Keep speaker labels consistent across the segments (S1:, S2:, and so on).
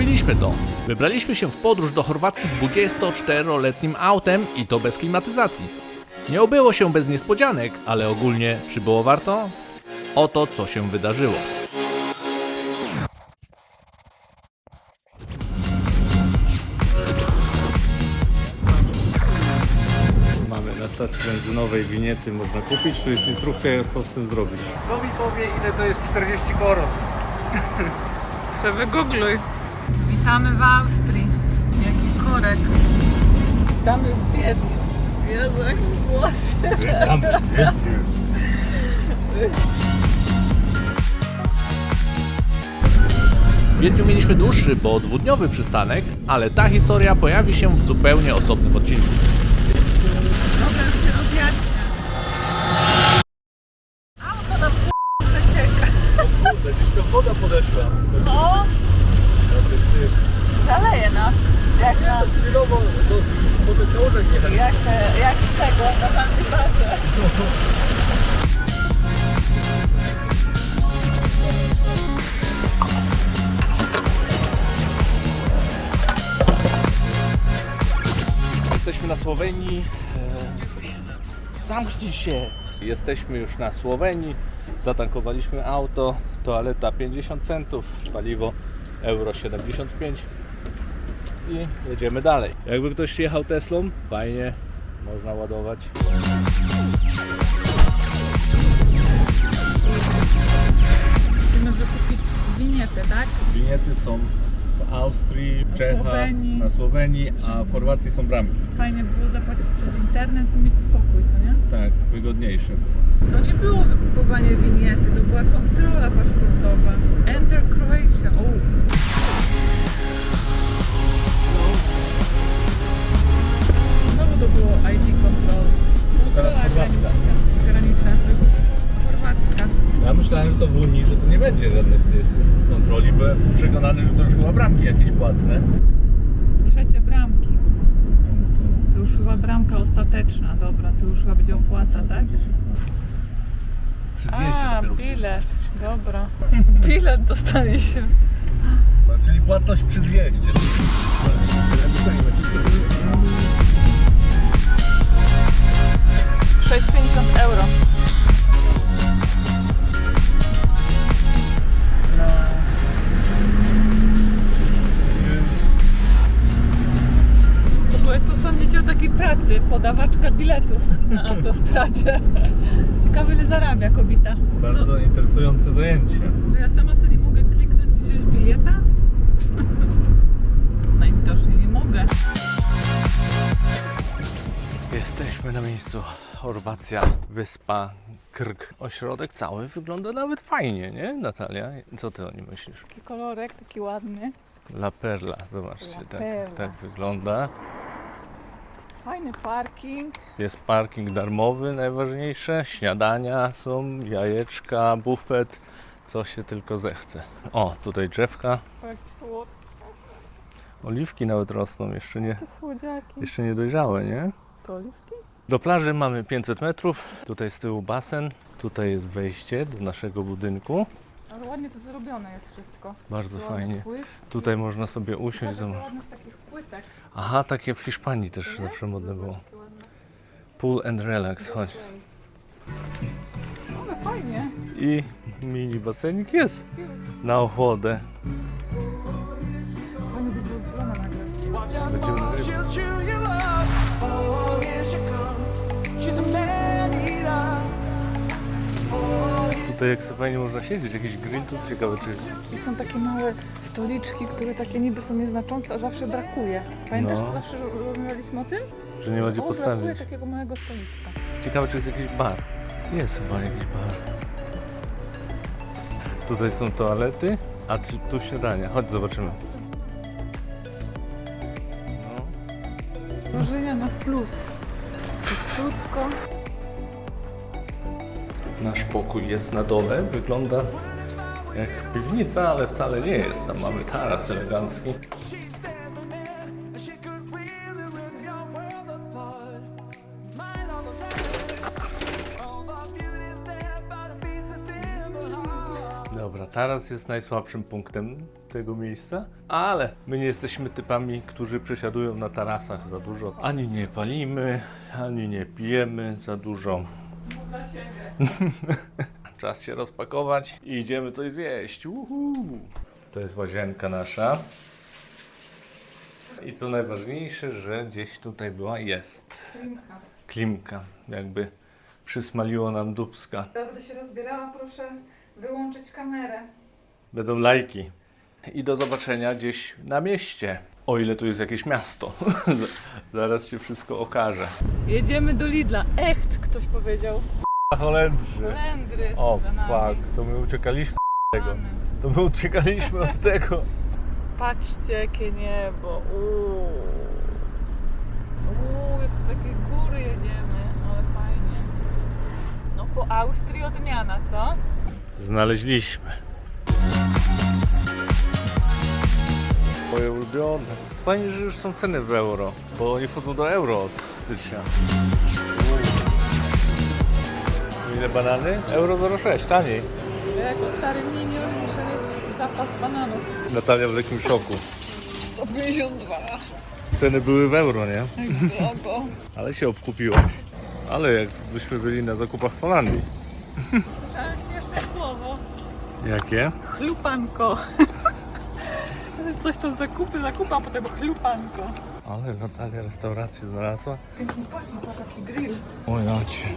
S1: zrobiliśmy to. Wybraliśmy się w podróż do Chorwacji 24-letnim autem i to bez klimatyzacji. Nie obyło się bez niespodzianek, ale ogólnie czy było warto? Oto co się wydarzyło.
S2: Mamy na stacji benzynowej winiety można kupić. Tu jest instrukcja co z tym zrobić.
S3: Kto mi powie ile to jest 40 koron?
S4: Se wygoogluj. Witamy w Austrii. Jaki korek. Witamy w Wiedniu. Jezu, jak włosy.
S1: W Wiedniu mieliśmy dłuższy, bo dwudniowy przystanek, ale ta historia pojawi się w zupełnie osobnym odcinku. Słowenii. E, Zamknij się! Jesteśmy już na Słowenii. Zatankowaliśmy auto. Toaleta 50 centów. Paliwo euro 75. I jedziemy dalej. Jakby ktoś jechał Teslą, fajnie. Można ładować.
S4: Musimy wykupić winietę, tak?
S2: Winiety są w Austrii, w Czechach,
S4: Słowenii.
S2: na Słowenii, a w Chorwacji są bramki.
S4: Fajnie było zapłacić przez internet i mieć spokój, co nie?
S2: Tak, wygodniejsze.
S4: To nie było wykupowanie winiety, to była kontrola paszportowa. Enter Croatia. O. Znowu to było ID control. Kontrola
S2: Chorwacka.
S4: graniczna.
S2: Ja myślałem, że to w Unii, że tu nie będzie żadnych tych kontroli. Byłem przekonany, że to już chyba bramki jakieś płatne.
S4: Trzecie bramki. To już chyba bramka ostateczna. Dobra, to już chyba będzie opłata, tak?
S2: Przy zjeździe
S4: A,
S2: dopiero.
S4: bilet. Dobra. Bilet dostanie się.
S2: Czyli płatność przy zjeździe.
S4: 6,50 euro. Ogóle co sądzicie o takiej pracy? Podawaczka biletów na autostradzie. Ciekawe ile zarabia kobieta. Co?
S2: Bardzo interesujące zajęcie.
S4: Że ja sama sobie nie mogę kliknąć i wziąć bilet? Najwidoczniej nie mogę.
S1: Jesteśmy na miejscu. Chorwacja, wyspa Krk. Ośrodek cały wygląda nawet fajnie, nie Natalia? Co ty o nim myślisz?
S4: Taki kolorek, taki ładny.
S1: La Perla, zobaczcie,
S4: La
S1: tak,
S4: Perla.
S1: tak wygląda.
S4: Fajny parking.
S1: Jest parking darmowy, najważniejsze. Śniadania są, jajeczka, bufet, co się tylko zechce. O, tutaj drzewka.
S4: O, jakie słodkie
S1: Oliwki nawet rosną, jeszcze nie,
S4: słodziaki.
S1: jeszcze nie dojrzałe, nie?
S4: To oliwki?
S1: Do plaży mamy 500 metrów. Tutaj z tyłu basen. Tutaj jest wejście do naszego budynku.
S4: Ale ładnie to zrobione jest wszystko.
S1: Bardzo fajnie.
S4: Płyt.
S1: Tutaj można sobie usiąść.
S4: Bardzo
S1: zobacz.
S4: ładne z takich płytek.
S1: Aha, takie w Hiszpanii też
S4: nie?
S1: zawsze modne było.
S4: Takie ładne.
S1: Pool and relax, chodź.
S4: Ale fajnie.
S1: I mini basenik jest na ochłodę.
S4: Fajnie by było z drona nagle.
S1: Będziemy nagrywać.
S5: She'll chew you up. Oh,
S1: Tutaj jak sobie fajnie można siedzieć, jakiś grill tu ciekawe czy
S4: I są takie małe stoliczki, które takie niby są nieznaczące, a zawsze brakuje. Pamiętasz,
S1: No.
S4: co zawsze rozmawialiśmy o tym?
S1: że nie ma gdzie
S4: o, brakuje
S1: postawić.
S4: takiego małego stoliczka.
S1: Ciekawe czy jest jakiś bar. Jest chyba jakiś bar. Tutaj są toalety, a tu, tu śniadania. Chodź zobaczymy. No.
S4: Wrażenia na plus. Czyściutko.
S1: Nasz pokój jest na dole, wygląda jak piwnica, ale wcale nie jest. Tam mamy taras elegancki. Dobra, taras jest najsłabszym punktem tego miejsca, ale my nie jesteśmy typami, którzy przesiadują na tarasach za dużo. Ani nie palimy, ani nie pijemy za dużo. Czas się rozpakować i idziemy coś zjeść. Uhu. To jest łazienka nasza. I co najważniejsze, że gdzieś tutaj była, jest
S4: Klimka.
S1: klimka. Jakby przysmaliło nam dubska.
S4: Będę się rozbierała, proszę wyłączyć kamerę.
S1: Będą lajki. I do zobaczenia gdzieś na mieście. O ile tu jest jakieś miasto. Zaraz się wszystko okaże.
S4: Jedziemy do Lidla. Echt, ktoś powiedział.
S1: Holendrzy.
S4: Holendry.
S1: O
S4: za nami.
S1: fuck, to my uciekaliśmy od tego.
S4: Rany.
S1: To my uciekaliśmy od tego.
S4: Patrzcie jakie niebo. Uuu. Uuu, jak z takiej góry jedziemy. Ale fajnie. No po Austrii odmiana, co?
S1: Znaleźliśmy. Moje ulubione. Fajnie, że już są ceny w euro, bo oni wchodzą do euro od stycznia. Ile banany? Euro 0,6, taniej.
S4: Ja jako stary minion muszę mieć zapas bananów.
S1: Natalia w takim szoku.
S4: 152.
S1: Ceny były w euro, nie?
S4: Drogo.
S1: Ale się obkupiłaś. Ale jakbyśmy byli na zakupach w Holandii.
S4: Słyszałem śmieszne słowo.
S1: Jakie?
S4: Chlupanko. Coś tam zakupy, zakupa, a potem chlupanko.
S1: Ale Natalia restaurację znalazła.
S4: Pachnie, grill.
S1: O jacie.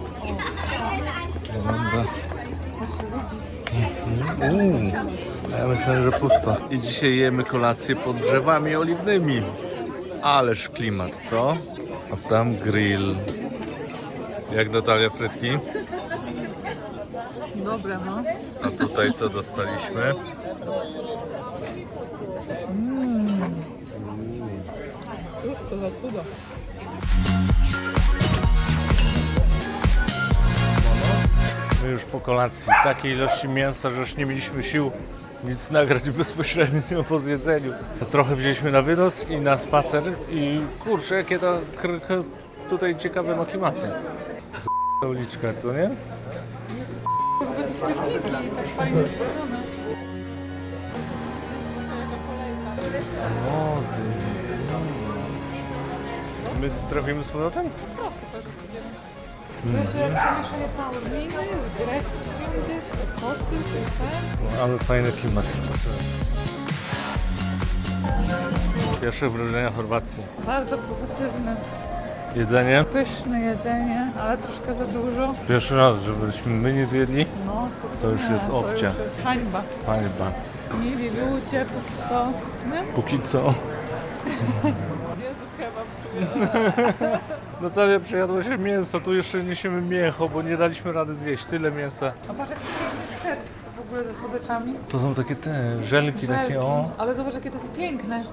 S1: Wygląda. Uuu, ja myślałem, że pusto. I dzisiaj jemy kolację pod drzewami oliwnymi. Ależ klimat, co? A tam grill. Jak Natalia frytki?
S4: Dobre, no.
S1: A tutaj co dostaliśmy?
S4: Cóż to za cudo.
S1: My już po kolacji takiej ilości mięsa, że już nie mieliśmy sił nic nagrać bezpośrednio po zjedzeniu. Trochę wzięliśmy na wynos i na spacer i kurczę, jakie to tutaj ciekawe ma klimaty. Z- uliczka, co nie? Młody. My trafimy z powrotem?
S4: Po prostu to już Wiesz, jak przemieszanie koty.
S1: Ale fajny klimat. Pierwsze wrażenia Chorwacji.
S4: Bardzo pozytywne.
S1: Jedzenie?
S4: Pyszne jedzenie, ale troszkę za dużo.
S1: Pierwszy raz, żebyśmy my nie zjedli.
S4: No, to,
S1: To już
S4: nie,
S1: jest.
S4: To już jest hańba.
S1: Hańba.
S4: Mili ludzie, póki co.
S1: Póki co.
S4: Czuję.
S1: Natalia przejadła się mięso, tu jeszcze niesiemy mięcho, bo nie daliśmy rady zjeść tyle mięsa.
S4: A patrz, jaki piękny sklep w ogóle ze słodyczami.
S1: To są takie te żelki, takie
S4: Żelki.
S1: o.
S4: Ale zobacz, jakie to jest piękne.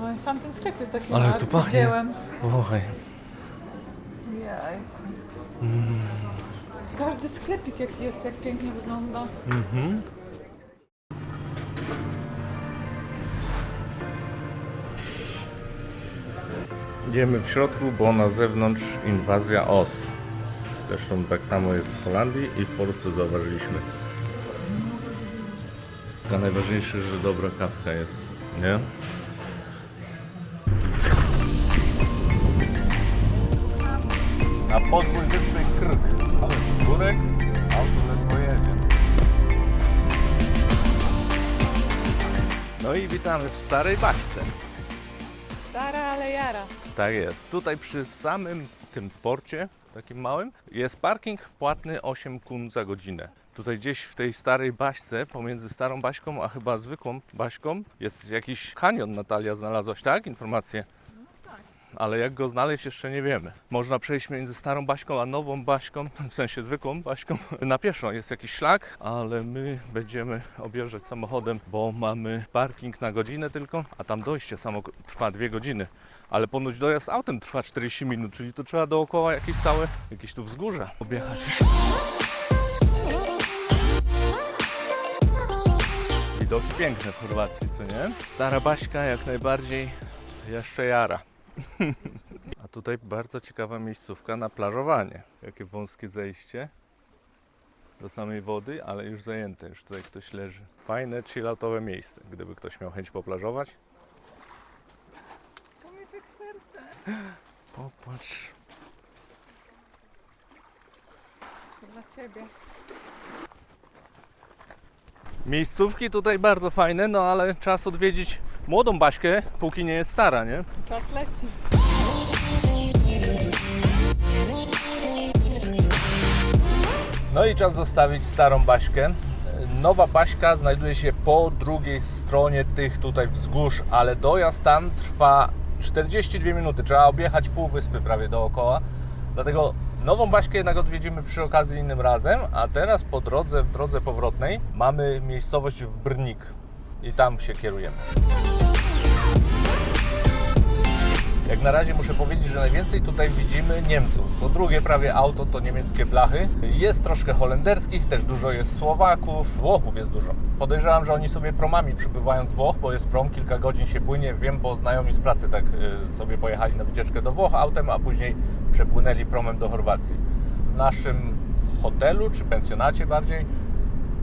S4: No i sam ten sklep jest taki
S1: Ale jak to pachnie.
S4: dziełem.
S1: Wąchaj.
S4: Jaj.
S1: Mm.
S4: Każdy sklepik jak jest, jak pięknie wygląda.
S1: Mhm. Idziemy w środku, bo na zewnątrz inwazja os. Zresztą tak samo jest w Holandii i w Polsce zauważyliśmy. To najważniejsze, że dobra kawka jest, nie? Na podwój wyspy Krk. Ale górek, auto ledwo jedzie. No i witamy w Starej Baśce.
S4: Stara, ale jara.
S1: Tak jest. Tutaj przy samym tym porcie, takim małym, jest parking płatny 8 kun za godzinę. Tutaj gdzieś w tej starej baśce, pomiędzy starą baśką a chyba zwykłą baśką, jest jakiś kanion Natalia znalazłaś, tak? Informację. Ale jak go znaleźć jeszcze nie wiemy. Można przejść między starą baśką a nową baśką, w sensie zwykłą baśką, na pieszo. Jest jakiś szlak, ale my będziemy objeżdżać samochodem, bo mamy parking na godzinę tylko, a tam dojście samo trwa dwie godziny. Ale ponoć dojazd autem trwa 40 minut, czyli to trzeba dookoła jakieś całe, jakieś tu wzgórza objechać. Widoki piękne w Chorwacji, co nie? Stara Baśka jak najbardziej jeszcze jara. A tutaj bardzo ciekawa miejscówka na plażowanie. Jakie wąskie zejście. do samej wody, ale już zajęte, już tutaj ktoś leży. Fajne, chilloutowe miejsce, gdyby ktoś miał chęć poplażować.
S4: Pomyczek serce.
S1: Popatrz.
S4: Dla ciebie.
S1: Miejscówki tutaj bardzo fajne, no ale czas odwiedzić młodą Baśkę, póki nie jest stara, nie?
S4: Czas leci.
S1: No i czas zostawić starą Baśkę. Nowa Baśka znajduje się po drugiej stronie tych tutaj wzgórz, ale dojazd tam trwa 42 minuty. Trzeba objechać pół wyspy prawie dookoła. Dlatego nową Baśkę jednak odwiedzimy przy okazji innym razem, a teraz po drodze, w drodze powrotnej mamy miejscowość w Brnik i tam się kierujemy. Jak na razie muszę powiedzieć, że najwięcej tutaj widzimy Niemców. Co drugie prawie auto to niemieckie blachy. Jest troszkę holenderskich, też dużo jest Słowaków, Włochów jest dużo. Podejrzewam, że oni sobie promami przybywają z Włoch, bo jest prom, kilka godzin się płynie. Wiem, bo znajomi z pracy tak y, sobie pojechali na wycieczkę do Włoch autem, a później przepłynęli promem do Chorwacji. W naszym hotelu, czy pensjonacie bardziej,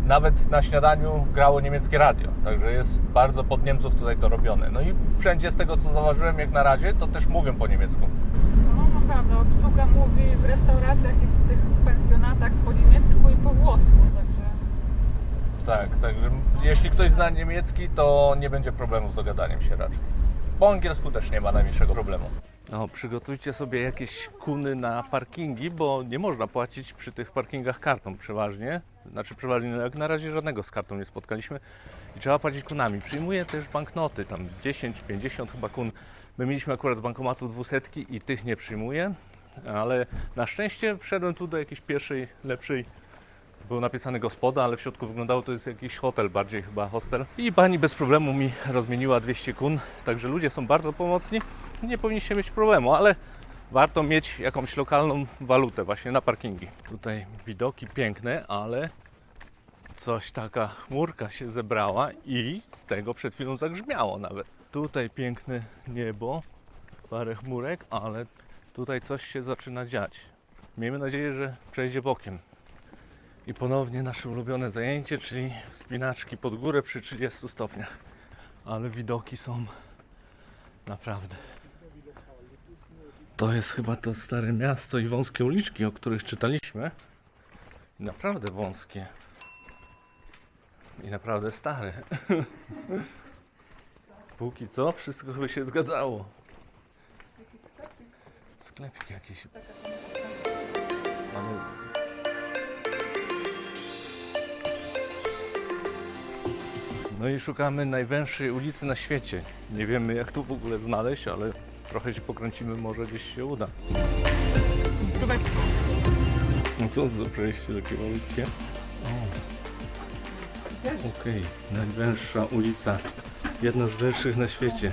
S1: nawet na śniadaniu grało niemieckie radio, także jest bardzo pod Niemców tutaj to robione. No i wszędzie z tego co zauważyłem jak na razie, to też mówią po niemiecku.
S4: No naprawdę, obsługa mówi w restauracjach i w tych pensjonatach po niemiecku i po włosku, także
S1: Tak, także jeśli ktoś zna niemiecki, to nie będzie problemu z dogadaniem się raczej. Po angielsku też nie ma najmniejszego problemu. No, przygotujcie sobie jakieś kuny na parkingi, bo nie można płacić przy tych parkingach kartą przeważnie. Znaczy przeważnie, no jak na razie żadnego z kartą nie spotkaliśmy i trzeba płacić kunami. Przyjmuje też banknoty, tam 10, 50 chyba kun. My mieliśmy akurat z bankomatu dwusetki i tych nie przyjmuje, ale na szczęście wszedłem tu do jakiejś pierwszej, lepszej był napisany gospoda, ale w środku wyglądało to jest jakiś hotel, bardziej chyba hostel. I pani bez problemu mi rozmieniła 200 kun, także ludzie są bardzo pomocni. Nie powinniście mieć problemu, ale warto mieć jakąś lokalną walutę właśnie na parkingi. Tutaj widoki piękne, ale coś taka chmurka się zebrała i z tego przed chwilą zagrzmiało nawet. Tutaj piękne niebo, parę chmurek, ale tutaj coś się zaczyna dziać. Miejmy nadzieję, że przejdzie bokiem. I ponownie nasze ulubione zajęcie, czyli wspinaczki pod górę przy 30 stopniach. Ale widoki są naprawdę. To jest chyba to stare miasto i wąskie uliczki, o których czytaliśmy. Naprawdę wąskie. I naprawdę stare. Póki co wszystko chyba się zgadzało. Sklepik jakiś. Ale No i szukamy najwęższej ulicy na świecie. Nie wiemy jak tu w ogóle znaleźć, ale trochę się pokręcimy, może gdzieś się uda.
S4: Próbek
S1: No co za przejście takie malutkie? Okej, najwęższa ulica. Jedna z węższych na świecie.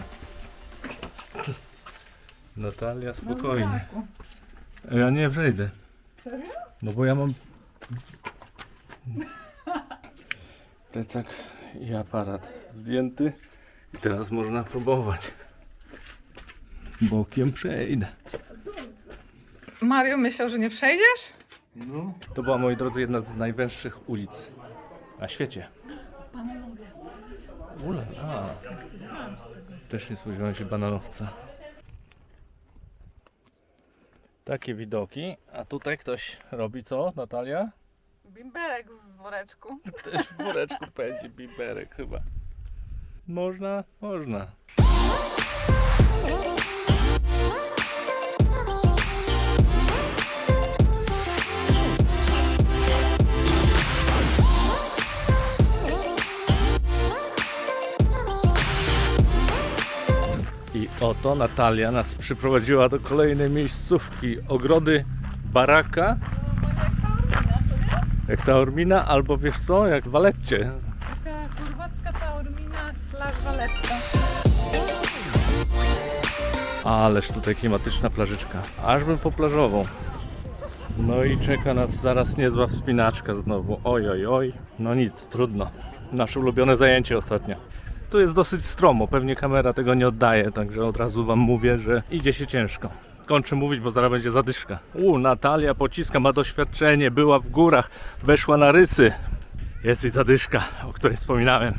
S1: Natalia, spokojnie. Ja nie przejdę.
S4: Serio?
S1: No bo ja mam plecak i aparat zdjęty i teraz można próbować. Bokiem przejdę.
S4: Mario myślał, że nie przejdziesz?
S1: No. To była, moi drodzy, jedna z najwęższych ulic na świecie. Ula, a. Też nie spodziewałem się bananowca. Takie widoki, a tutaj ktoś robi co, Natalia?
S4: Bimberek w woreczku.
S1: Też w woreczku pędzi biberek chyba. Można, można. I oto Natalia nas przyprowadziła do kolejnej miejscówki. Ogrody Baraka. Jak ta Ormina, albo wiesz co, jak Waletcie.
S4: Taka chorwacka taormina slash waletta.
S1: Ależ tutaj klimatyczna plażyczka. Ażbym poplażową. No i czeka nas zaraz niezła wspinaczka znowu. Oj, oj, oj. No nic, trudno. Nasze ulubione zajęcie ostatnio. Tu jest dosyć stromo, pewnie kamera tego nie oddaje, także od razu Wam mówię, że idzie się ciężko. Kończę mówić, bo zaraz będzie zadyszka. U, Natalia pociska, ma doświadczenie, była w górach, weszła na rysy. Jest i zadyszka, o której wspominałem.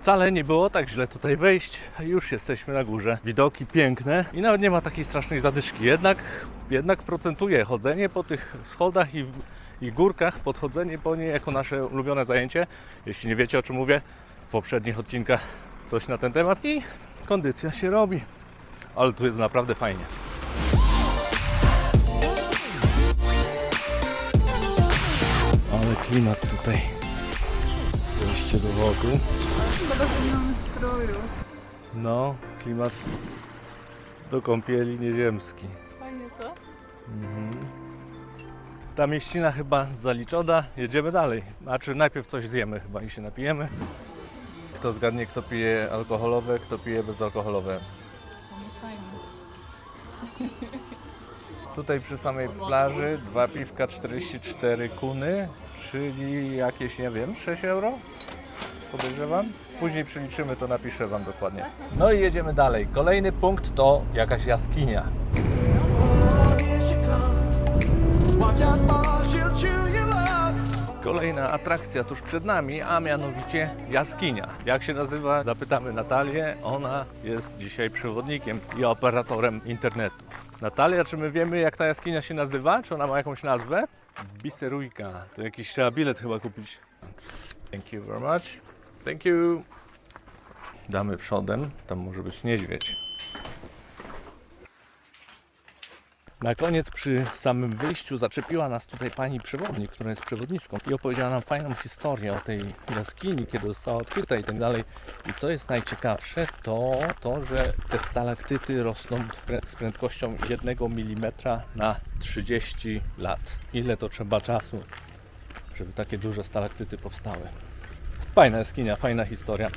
S1: Wcale nie było tak źle tutaj wejść, już jesteśmy na górze. Widoki piękne i nawet nie ma takiej strasznej zadyszki. Jednak, jednak procentuje chodzenie po tych schodach i, i górkach, podchodzenie po nie jako nasze ulubione zajęcie. Jeśli nie wiecie o czym mówię, w poprzednich odcinkach coś na ten temat i kondycja się robi. Ale tu jest naprawdę fajnie. Ale klimat tutaj. Wejście do wody.
S4: Chyba stroju.
S1: No, klimat do kąpieli nieziemski.
S4: Fajnie co?
S1: Ta mieścina chyba zaliczona, jedziemy dalej. Znaczy najpierw coś zjemy chyba i się napijemy. Kto zgadnie, kto pije alkoholowe, kto pije bezalkoholowe. Tutaj przy samej plaży dwa piwka 44 kuny, czyli jakieś, nie wiem, 6 euro? Podejrzewam. Później przeliczymy, to napiszę Wam dokładnie. No i jedziemy dalej. Kolejny punkt to jakaś jaskinia.
S5: Watch out,
S1: Kolejna atrakcja tuż przed nami, a mianowicie jaskinia. Jak się nazywa? Zapytamy Natalię. Ona jest dzisiaj przewodnikiem i operatorem internetu. Natalia, czy my wiemy jak ta jaskinia się nazywa? Czy ona ma jakąś nazwę? Biserujka. To jakiś trzeba bilet chyba kupić. Thank you very much. Thank you. Damy przodem. Tam może być niedźwiedź. Na koniec przy samym wyjściu zaczepiła nas tutaj pani przewodnik, która jest przewodniczką i opowiedziała nam fajną historię o tej jaskini, kiedy została odkryta i tak dalej. I co jest najciekawsze, to to, że te stalaktyty rosną z prędkością 1 mm na 30 lat. Ile to trzeba czasu, żeby takie duże stalaktyty powstały. Fajna jaskinia, fajna historia.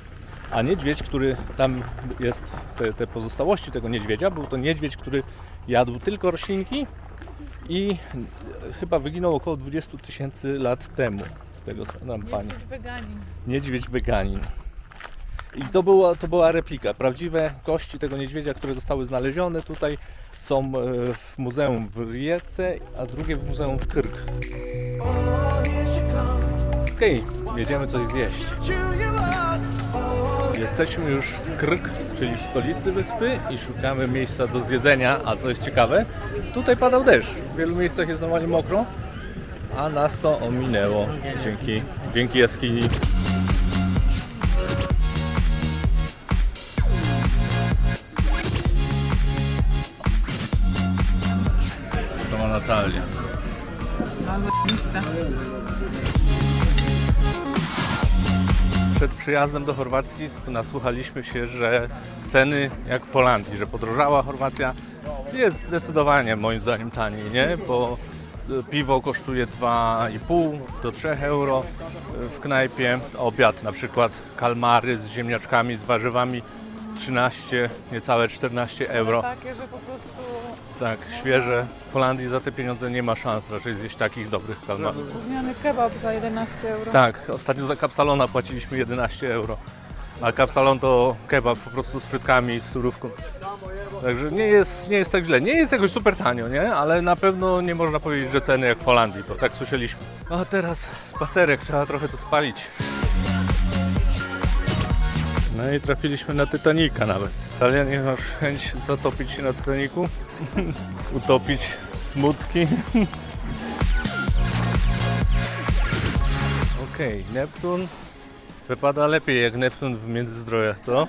S1: A niedźwiedź, który tam jest, te, te pozostałości tego niedźwiedzia, był to niedźwiedź, który jadł tylko roślinki i chyba wyginął około 20 tysięcy lat temu. Z tego co nam pani.
S4: Jesteś weganin.
S1: Niedźwiedź weganin. I to była, to była replika. Prawdziwe kości tego niedźwiedzia, które zostały znalezione tutaj są e, w muzeum w Rijece, a drugie w muzeum w
S5: comes.
S1: Okej, jedziemy coś zjeść. Jesteśmy już w Krk, czyli w stolicy wyspy i szukamy miejsca do zjedzenia, a co jest ciekawe, tutaj padał deszcz. W wielu miejscach jest normalnie mokro, a nas to ominęło dzięki, dzięki jaskini. To ma Natalia.
S4: Mamy
S1: Przed przyjazdem do Chorwacji nasłuchaliśmy się, że ceny jak w Holandii, że podrożała Chorwacja. Jest zdecydowanie moim zdaniem taniej, nie? Bo e, piwo kosztuje 2,5 do 3 euro e, w knajpie. Obiad na przykład kalmary z ziemniaczkami, z warzywami 13, niecałe 14 euro.
S4: Takie, że po prostu
S1: Tak, świeże. W Holandii za te pieniądze nie ma szans raczej zjeść takich dobrych kalmarów.
S4: gówniany kebab za 11 euro.
S1: Tak, ostatnio za kapsalona płaciliśmy 11 euro. A kapsalon to kebab po prostu z frytkami i z surówką. Także nie jest, nie jest tak źle. Nie jest jakoś super tanio, nie? Ale na pewno nie można powiedzieć, że ceny jak w Holandii, bo tak słyszeliśmy. A teraz spacerek, trzeba trochę to spalić. No i trafiliśmy na Titanica nawet. Talia, nie masz chęć zatopić się na Titanicu? Utopić smutki? Okej, Neptun wypada lepiej jak Neptun w Międzyzdrojach, co?